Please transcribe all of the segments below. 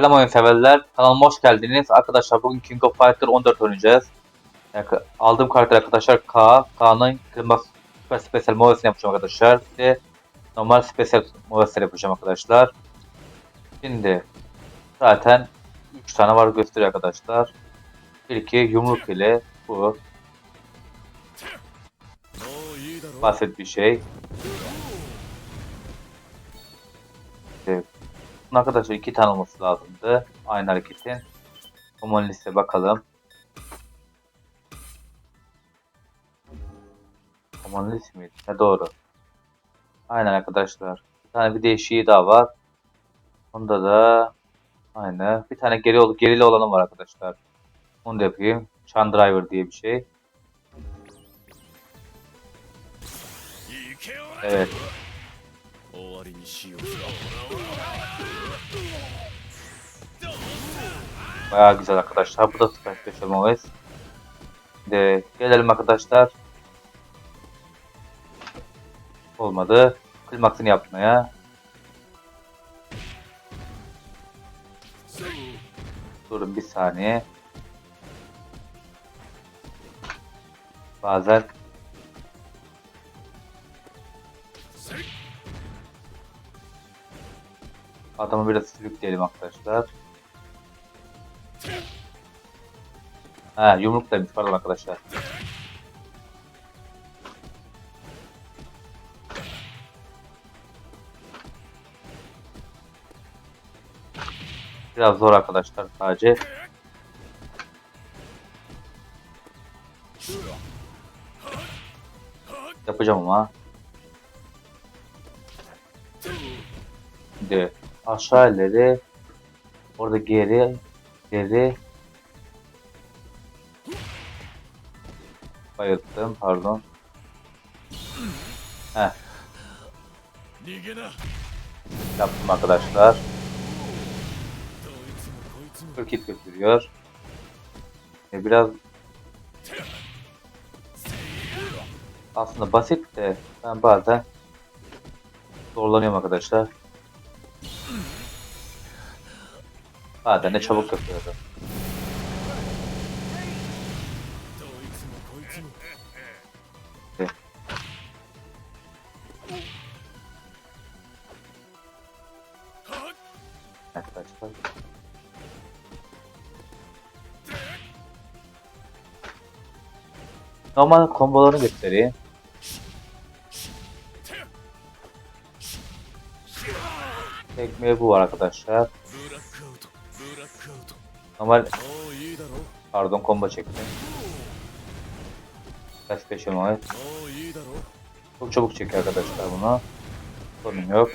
Selam oyun severler. Kanalıma hoş geldiniz. Arkadaşlar bugün King of Fighter 14 oynayacağız. Yani aldığım karakter arkadaşlar K. K'nın kırmızı süper spesial movesini yapacağım arkadaşlar. Bir de normal spesial movesini yapacağım arkadaşlar. Şimdi zaten 3 tane var gösteriyor arkadaşlar. İlki yumruk ile bu. Basit bir şey. İşte bunun arkadaşlar iki tane olması lazımdı. Aynı hareketin. Common liste bakalım. Common list miydi? Ha, doğru. Aynen arkadaşlar. Bir tane bir değişiği daha var. Onda da aynı. Bir tane geri ol gerili olanı var arkadaşlar. Onu da yapayım. Chan Driver diye bir şey. Evet. Baya güzel arkadaşlar. Bu da Special OS. De, gelelim arkadaşlar. Olmadı. Klimaksını yapmaya. Durun bir saniye. Bazen Adamı biraz sürükleyelim arkadaşlar. Ha yumruk demiş pardon arkadaşlar. Biraz zor arkadaşlar sadece. Yapacağım ama. Şimdi aşağı ileri orada geri geri bayıldım pardon. Heh. Yaptım arkadaşlar. Türkit götürüyor. E biraz aslında basit de ben bazen zorlanıyorum arkadaşlar. Ha da ne çabuk yapıyordu. Normal kombolarını göstereyim. Tekmeye bu var arkadaşlar. Normal pardon combo çekti. Kaç 5 normal. Çok çabuk çekiyor arkadaşlar buna. Sorun yok.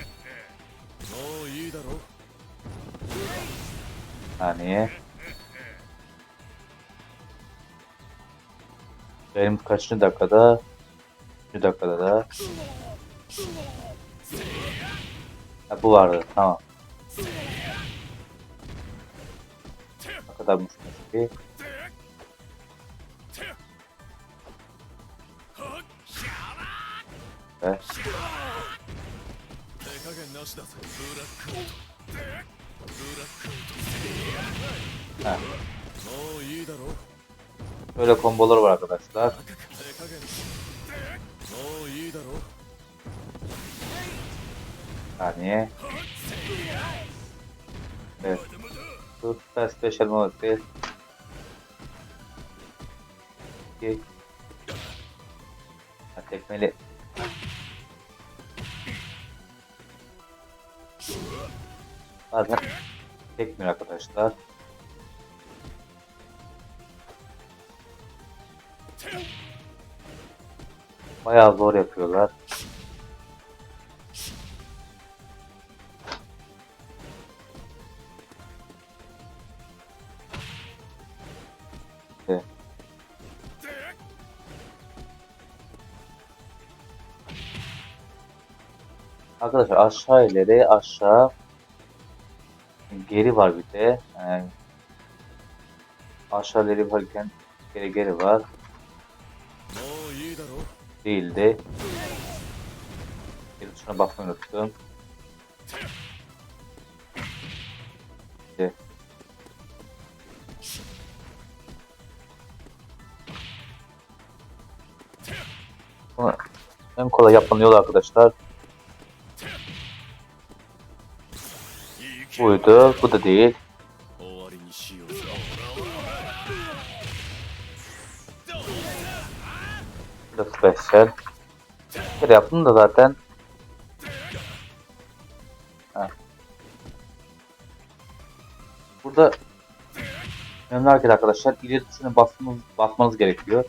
Saniye. Benim kaçıncı dakikada? 3. dakikada da. Ha, bu vardı. Tamam kadarmışmış gibi. Ve... Ha. Böyle kombolar var arkadaşlar. Saniye. Evet. Special mode değil. İki. Ha, tekmeli. Bazen tekmiyor arkadaşlar. Bayağı zor yapıyorlar. Arkadaşlar aşağı ileri aşağı geri var bir de. Yani aşağı ileri varken geri geri var. Değildi. Bir tuşuna bakmayı unuttum. De. Bunu en kolay yapmanın yolu arkadaşlar. oldu. Bu da değil. Special. Bir yaptım da zaten. Ha. Burada önemli hareket arkadaşlar. İleri tuşuna basmanız, basmanız gerekiyor.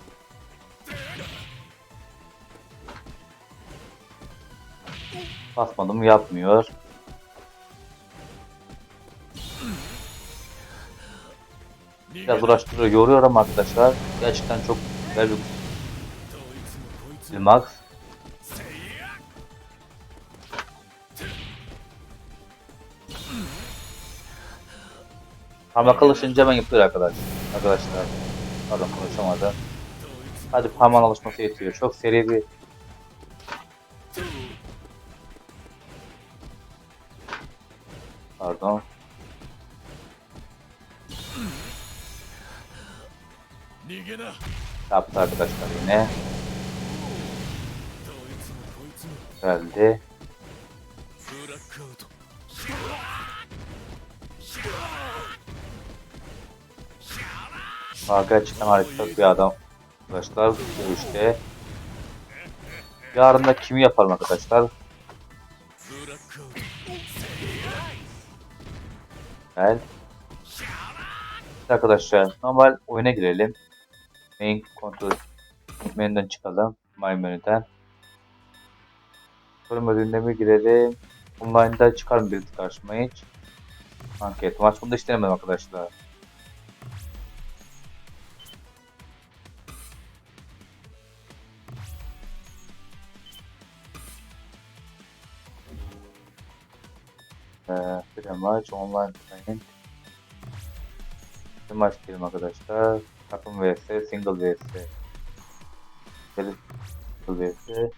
Basmadım yapmıyor. biraz uğraştırıyor, yoruyor ama arkadaşlar gerçekten çok güzel bir Max. Parmak alışınca ben yapıyor arkadaş. Arkadaşlar. Pardon konuşamadım. Hadi parmağın alışması yetiyor. Çok seri bir Yaptı arkadaşlar yine. Geldi. Arkaya çıkan harika bir adam arkadaşlar dövüşte. Yarın da kimi yapalım arkadaşlar? Gel. Arkadaşlar normal oyuna girelim. Main kontrol menüden çıkalım. My menüden. Sonra bölümüne girelim. Online'da çıkar mı bir karşıma hiç? Anket. Maç bunu da hiç arkadaşlar. Ee, bir maç online main. Bir maç diyelim arkadaşlar. Takım vs single vs. Single vs.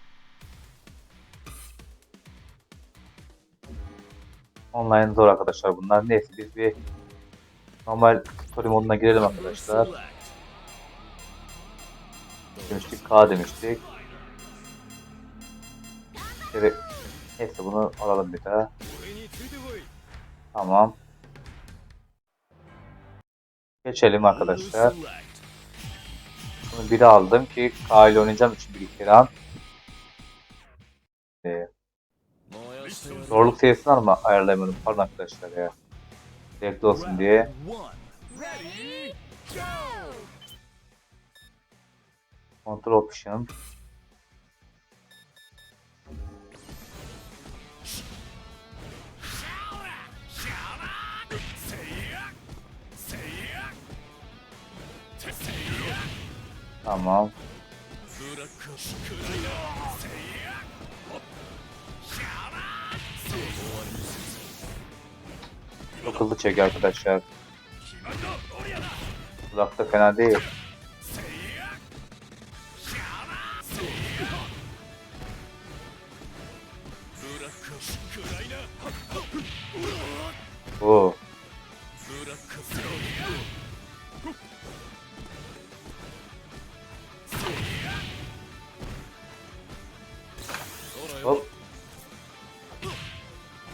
Online zor arkadaşlar bunlar. Neyse biz bir normal story moduna girelim arkadaşlar. Demiştik K demiştik. Neyse bunu alalım bir daha. Tamam. Geçelim arkadaşlar. Bunu biri aldım ki K oynayacağım için bir kere an. Ee, zorluk seviyesini ama ayarlayamadım. Pardon arkadaşlar ya. Direkt olsun diye. Control Option. Tamam. Çok hızlı çek arkadaşlar. Uzakta fena değil.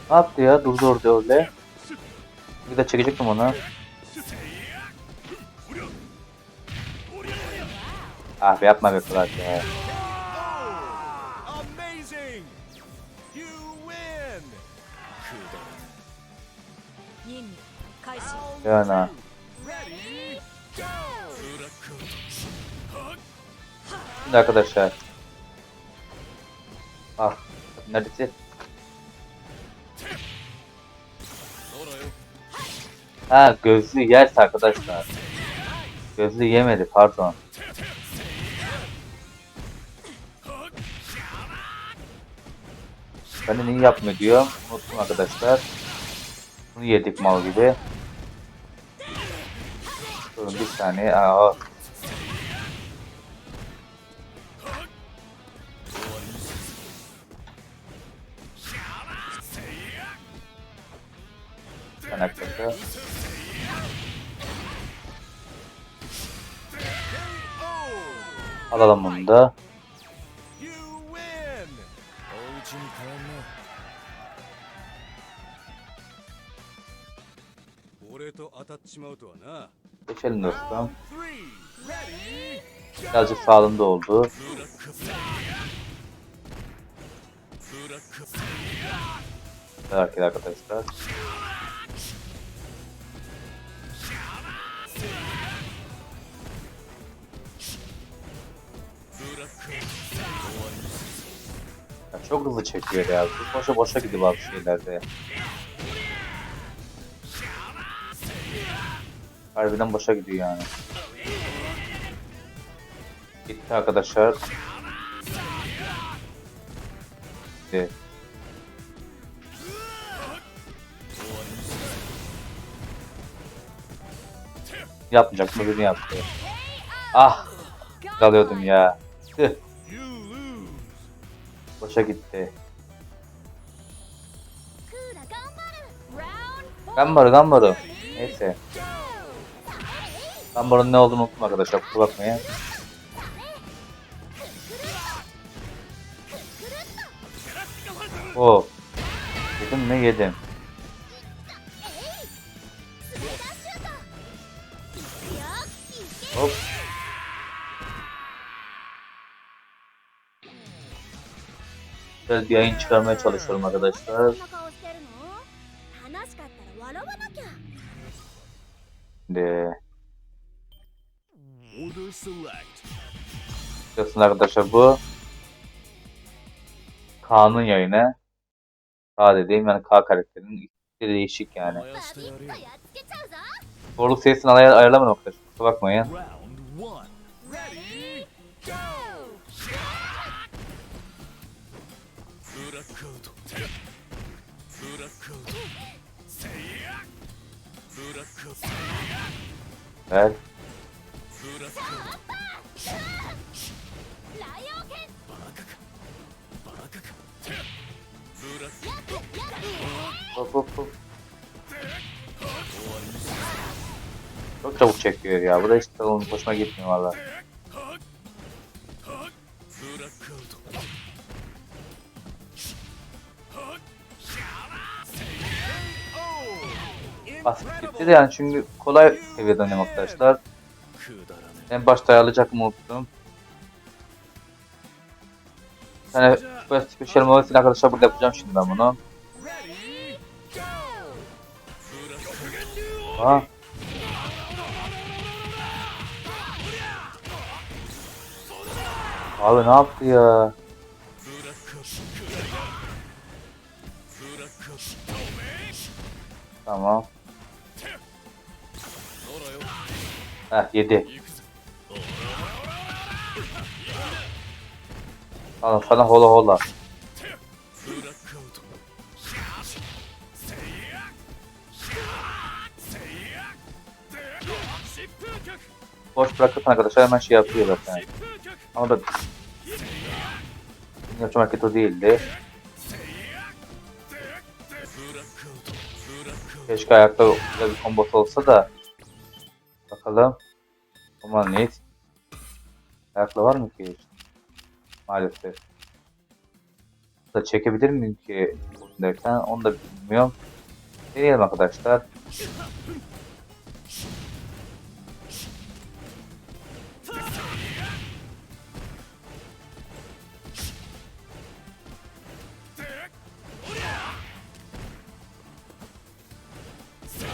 Ne yaptı ya? Durdu orada öyle. Bir de çekecektim onu. Ah be yapma be Fırat ya. Amazing! You win! 任務 Ha gözlü yerse arkadaşlar. Gözlü yemedi pardon. Ben niye yapmıyor diyor. Unuttum arkadaşlar. Bunu yedik mal gibi. Durun bir saniye. Aa, Alalım bunu da. Geçelim dostum. Birazcık sağlığında oldu. Evet arkadaşlar. Çok hızlı çekiyor ya. Bu Boşa boşa gidiyor bazı şeylerde. Harbiden boşa gidiyor yani. Gitti arkadaşlar. Gitti. Yapmayacak mı birini yaptı. Ah! Kalıyordum ya. Tüh. Boşa gitti. Gambaru Gambaru. Neyse. Gambaru'nun ne olduğunu unuttum arkadaşlar. Kusura bakmayın. Oh. Yedim mi yedim. Hop. güzel bir yayın çıkarmaya çalışıyorum arkadaşlar. De. Biliyorsun arkadaşlar bu Kaan'ın yayını. K dediğim yani K karakterinin değişik yani. Zorluk sayısını ayar ayarlamadım arkadaşlar. Kusura bakmayın. Round one. Ready, go! ブラックアウト。ブラックアウト。せいやブラックアウト。 Ver. ブラックアウト。ライオン剣バカか。バカか。ブラック Hop hop hop. Çok çabuk çekiyor ya. Bu da işte onun hoşuma gitmiyor valla. Basketbol de yani çünkü kolay seviyede oynamak arkadaşlar. En başta ayarlayacak mı unuttum. Yani böyle special movesini arkadaşlar burada yapacağım şimdi ben bunu. Aa. Abi ne yaptı ya? Tamam. Heh yedi. Al sana hola hola. Boş bırakıp arkadaşlar hemen şey yapıyorlar yani. Ama da yapacağım hareket o değildi. Keşke ayakta bir kombat olsa da Bakalım. Aman neyiz? Ayakla var mı ki? Maalesef. Da çekebilir miyim ki derken onu da bilmiyorum. Deneyelim arkadaşlar.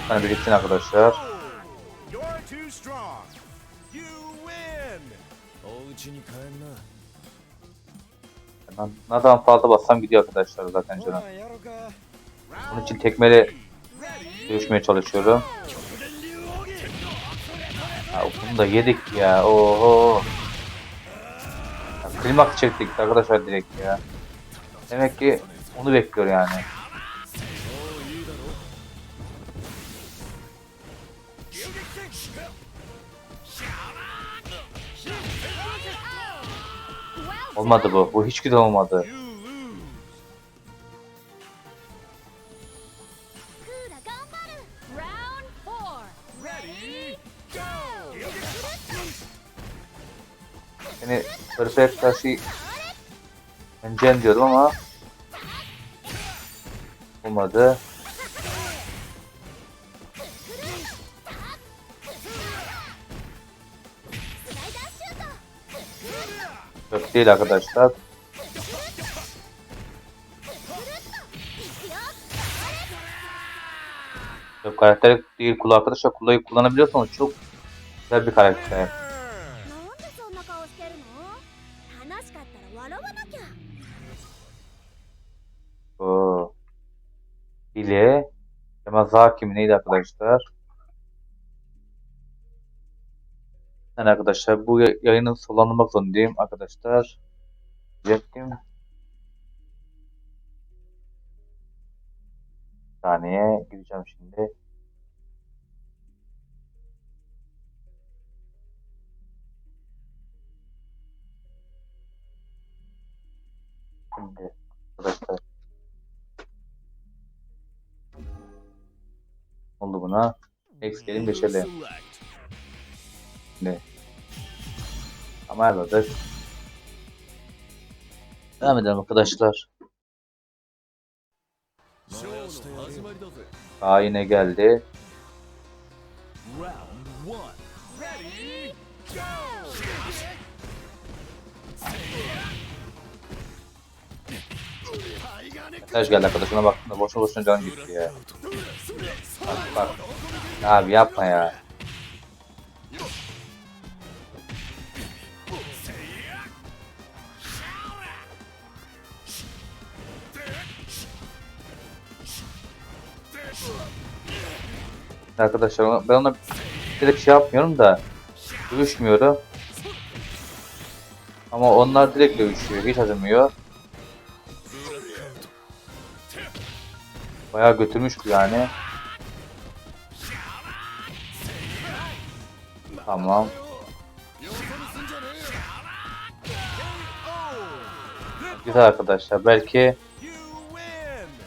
Hani bir gitsin arkadaşlar. Ben ne zaman fazla bassam gidiyor arkadaşlar zaten canım. Onun için tekmeli dövüşmeye çalışıyorum. Ya bunu da yedik ya. Oho. Ya, klimaks çektik arkadaşlar direkt ya. Demek ki onu bekliyor yani. Olmadı bu. Bu hiç güzel olmadı. Yani Perfect Class'i Encen diyorum ama olmadı. Dört değil arkadaşlar. Yok karakter değil kul arkadaşlar kulayı kullanabiliyorsanız çok güzel bir karakter. Oo. Bile Yamazaki mi neydi arkadaşlar? Yani arkadaşlar bu ya- yayını sonlandırmak zorundayım arkadaşlar. Diyecektim. Saniye gideceğim şimdi. Şimdi arkadaşlar. oldu buna. X gelin geçelim. Ne? Kameraladık. Devam edelim arkadaşlar. Daha yine geldi. Mesaj geldi arkadaşına baktığında boşu boşuna can gitti ya. Bak bak. Abi yapma ya. Arkadaşlar ben ona direkt şey yapmıyorum da dövüşmüyorum. Ama onlar direkt dövüşüyor. Hiç acımıyor. Bayağı götürmüş bu yani. Tamam. Güzel arkadaşlar. Belki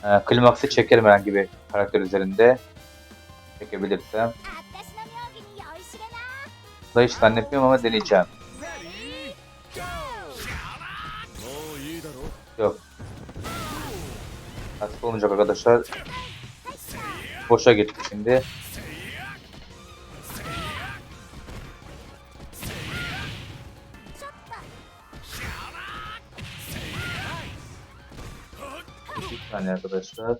e, klimaksi çekerim herhangi bir karakter üzerinde çekebilirsem. Da hiç zannetmiyorum ama deneyeceğim. Yok. Nasıl olmayacak arkadaşlar. Boşa gitti şimdi. Bir saniye arkadaşlar.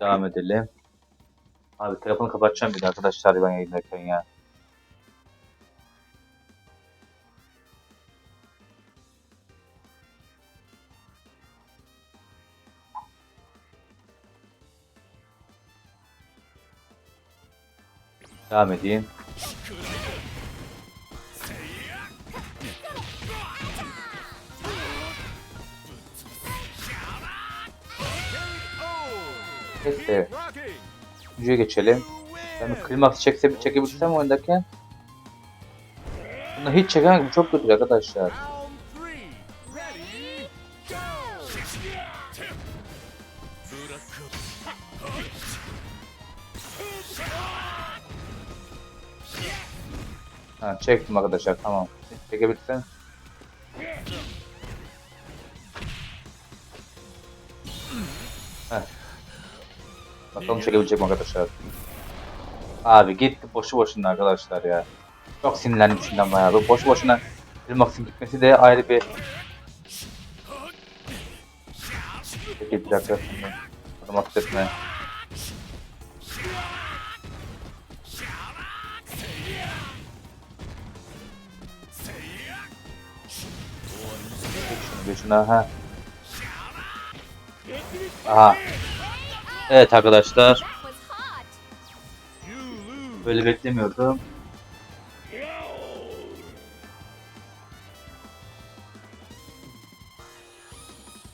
Devam edelim. Abi telefonu kapatacağım bir de arkadaşlar ben yayındayken ya. Devam edeyim. Neyse. Üçüncüye geçelim. Bir win! klimaks çekse, çekebilsem oyundayken. Bunu hiç çekemem. Bu çok kötü arkadaşlar. Round 3 Ready Go! Ha, çektim arkadaşlar tamam. Çekebilsem. Bakalım çekebilecek mi arkadaşlar. Abi gitti boşu boşuna arkadaşlar ya. Çok sinirlendim şimdiden bayağı. Bu boşu boşuna Filmax'ın gitmesi de ayrı bir... Peki bir dakika şimdi. Bir şuna ha. Aha. Evet arkadaşlar. Böyle beklemiyordum.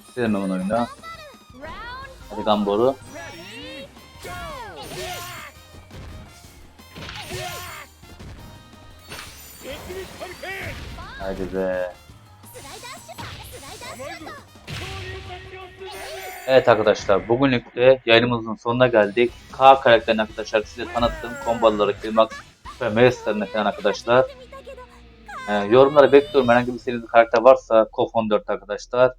Gidelim hemen oyuna. Hadi Gamboru. Haydi be. Evet arkadaşlar bugünlük de yayınımızın sonuna geldik. K karakterini arkadaşlar size tanıttığım kombaları, kılmak ve mevsitlerini falan arkadaşlar. Ee, yorumlara bekliyorum herhangi bir seriniz karakter varsa KOF 14 arkadaşlar.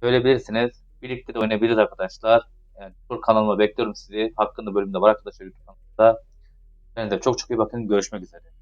Söyleyebilirsiniz. Birlikte de oynayabiliriz arkadaşlar. Yani tur kanalıma bekliyorum sizi. Hakkında bölümde var arkadaşlar YouTube kanalında. Kendinize çok çok iyi bakın. Görüşmek üzere.